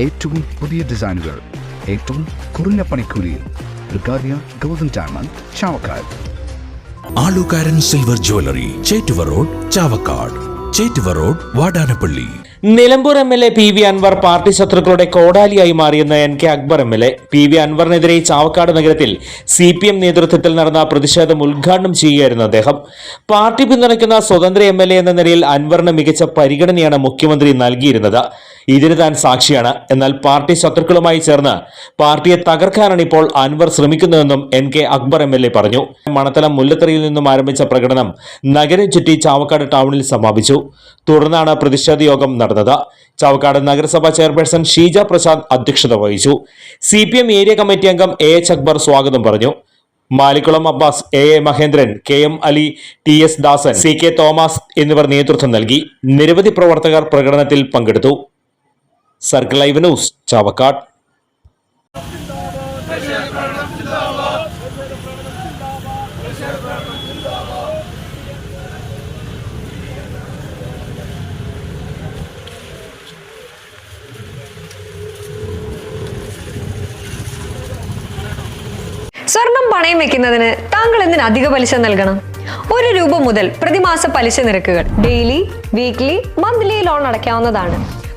ഏറ്റവും പുതിയ ഡിസൈനുകൾ ഏറ്റവും കുറഞ്ഞ പണിക്കൂലിയിൽ golden diamond Chavakkad. Alukkaran silver jewellery Chettuva road Chavakkad. Chettuva road Vadanappally. Nilambur M L A P V Anvar party ശത്രുക്കളുടെ കോടാലിയായി മാറിയെന്ന് N K Akbar M L A P V അൻവറിനെതിരെ Chavakkad നഗരത്തിൽ സി പി എം നേതൃത്വത്തിൽ നടന്ന പ്രതിഷേധം ഉദ്ഘാടനം ചെയ്യുകയായിരുന്നു അദ്ദേഹം. പാർട്ടി പിന്തുണയ്ക്കുന്ന സ്വതന്ത്ര എം എൽ എ എന്ന നിലയിൽ അൻവറിന് മികച്ച പരിഗണനയാണ് മുഖ്യമന്ത്രി നൽകിയിരുന്നത്. ഇതിന് താൻ സാക്ഷിയാണ്. എന്നാൽ പാർട്ടി ശത്രുക്കളുമായി ചേർന്ന് പാർട്ടിയെ തകർക്കാനാണ് ഇപ്പോൾ അൻവർ ശ്രമിക്കുന്നതെന്നും N K Akbar M L A പറഞ്ഞു. മണത്തലം മുല്ലത്തറയിൽ നിന്നും ആരംഭിച്ച പ്രകടനം നഗരം ചുറ്റി ചാവക്കാട് ടൗണിൽ സമാപിച്ചു. തുടർന്നാണ് പ്രതിഷേധ യോഗം നടന്നത്. ചാവക്കാട് നഗരസഭാ ചെയർപേഴ്സൺ ഷീജ പ്രസാദ് അധ്യക്ഷത വഹിച്ചു. സി ഏരിയ കമ്മിറ്റി അംഗം എ എച്ച് അക്ബർ സ്വാഗതം പറഞ്ഞു. Malikkulam Abbas A A Mahendran K M Ali T S Dasan C K Thomas എന്നിവർ നേതൃത്വം നൽകി. നിരവധി പ്രവർത്തകർ പ്രകടനത്തിൽ പങ്കെടുത്തു. സർക്കിൾ ലൈവ് ന്യൂസ് ചാവക്കാട് പണയം താങ്കൾ അധിക പലിശ നൽകണം? ഒരു രൂപ മുതൽ പലിശ നിരക്കുകൾ ഡെയിലി വീക്ക്ലി മന്ത്ലി ലോൺ അടയ്ക്കാവുന്നതാണ്.